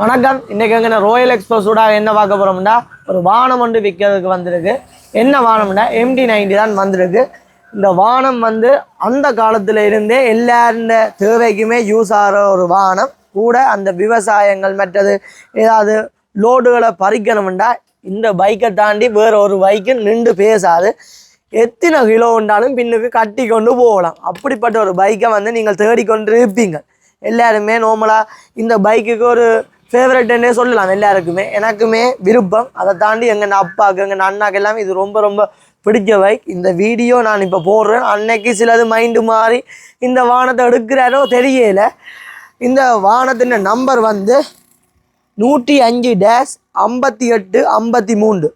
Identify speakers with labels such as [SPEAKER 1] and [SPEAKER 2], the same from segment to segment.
[SPEAKER 1] வணக்கம். இன்னைக்கு எங்கே ரோயல் எக்ஸ்பிரஸோட என்ன பார்க்க போறோம்னா ஒரு வானம் ஒன்று விற்கிறதுக்கு வந்திருக்கு. என்ன வானம்னா எம்டி நைன்டி தான் வந்திருக்கு. இந்த வானம் வந்து அந்த காலத்துல இருந்தே எல்லாருந்த தேவைக்குமே யூஸ் ஆகிற ஒரு வானம். கூட அந்த விவசாயங்கள் மற்றது ஏதாவது லோடுகளை பறிக்கணும்னா இந்த பைக்கை தாண்டி வேற ஒரு பைக்கு நின்று பேசாது. எத்தனை கிலோ உண்டாலும் பின்னுக்கு கட்டி கொண்டு போகலாம். அப்படிப்பட்ட ஒரு பைக்கை வந்து நீங்கள் தேடிக்கொண்டு இருப்பீங்க எல்லாருமே நார்மலாக இந்த பைக்குக்கு ஒரு ஃபேவரட்னே சொல்லலாம் எல்லாருக்குமே. எனக்குமே விருப்பம். அதை தாண்டி எங்கள் அப்பாவுக்கு எங்கள் அண்ணாக்கு எல்லாமே இது ரொம்ப ரொம்ப பிடிச்ச பைக் இந்த வீடியோ நான் இப்போ போடுறேன். அன்னைக்கு சிலது மைண்டு மாறி இந்த வானத்தை எடுக்கிறாரோ தெரியல. இந்த வானத்தின் நம்பர் வந்து நூற்றி அஞ்சு டேஷ் ஐம்பத்தி எட்டு ஐம்பத்தி மூன்று.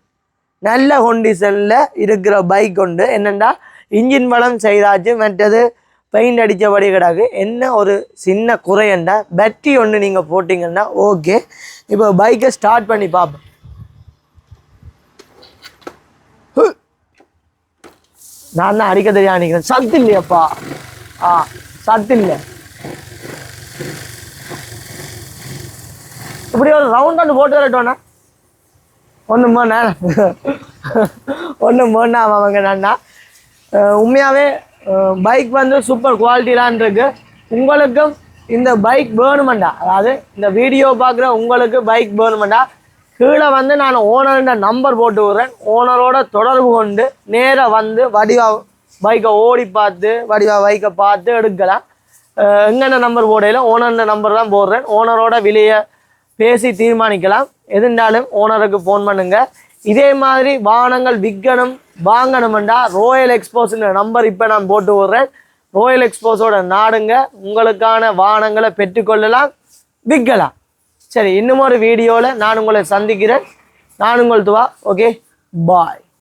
[SPEAKER 1] நல்ல கொண்டிஷனில் இருக்கிற பைக் உண்டு என்னென்னா இன்ஜின் வளம் செய்தாச்சு. மற்றது பெயிண்ட் அடித்தபடி கிடக்கு என்ன ஒரு சின்ன குறையண்டா பேட்டரி ஒன்று நீங்கள் போட்டிங்கன்னா ஓகே இப்போ பைக்கை ஸ்டார்ட் பண்ணி பார்ப்போம் நான் தான் அடிக்க தெரியா நினைக்கிறேன் சத்து இல்லையப்பா ஆ சத்து இல்லை இப்படி ஒரு ரவுண்ட் ஒன்று போட்டு வரட்டோண்ணா ஒன்று மோண்ணா ஒன்று மோண்ணா அவங்க நான் உண்மையாகவே பைக் வந்து சூப்பர் குவாலிட்டிலான் இருக்கு. உங்களுக்கும் இந்த பைக் வேணுமெண்டா? அதாவது இந்த வீடியோ பார்க்குற உங்களுக்கு பைக் வேணுமெண்டா? கீழே வந்து நான் ஓனர்ன்ற நம்பர் போட்டு விட்றேன். ஓனரோட தொடர்பு கொண்டு நேராக வந்து வடிவா பைக்கை ஓடி பார்த்து வடிவா பைக்கை பார்த்து எடுக்கலாம். எங்கென்ன நம்பர் போடையில ஓனர்கிட்ட நம்பர் தான் போடுறேன். ஓனரோட விலையை பேசி தீர்மானிக்கலாம். எதுண்டாலும் ஓனருக்கு ஃபோன் பண்ணுங்கள் இதே மாதிரி வாகனங்கள் விற்கணும் வாங்கணுமெண்டா ரோயல் எக்ஸ்போஸ்ன்ற நம்பர் இப்போ நான் போட்டு விடுறேன். ரோயல் எக்ஸ்போஸோட நாடுங்க. உங்களுக்கான வாகனங்களை பெற்றுக்கொள்ளலாம் விற்கலாம். சரி இன்னும் ஒரு வீடியோவில் நான் உங்களை சந்திக்கிறேன். நான் உங்கள் துவா. Okay bye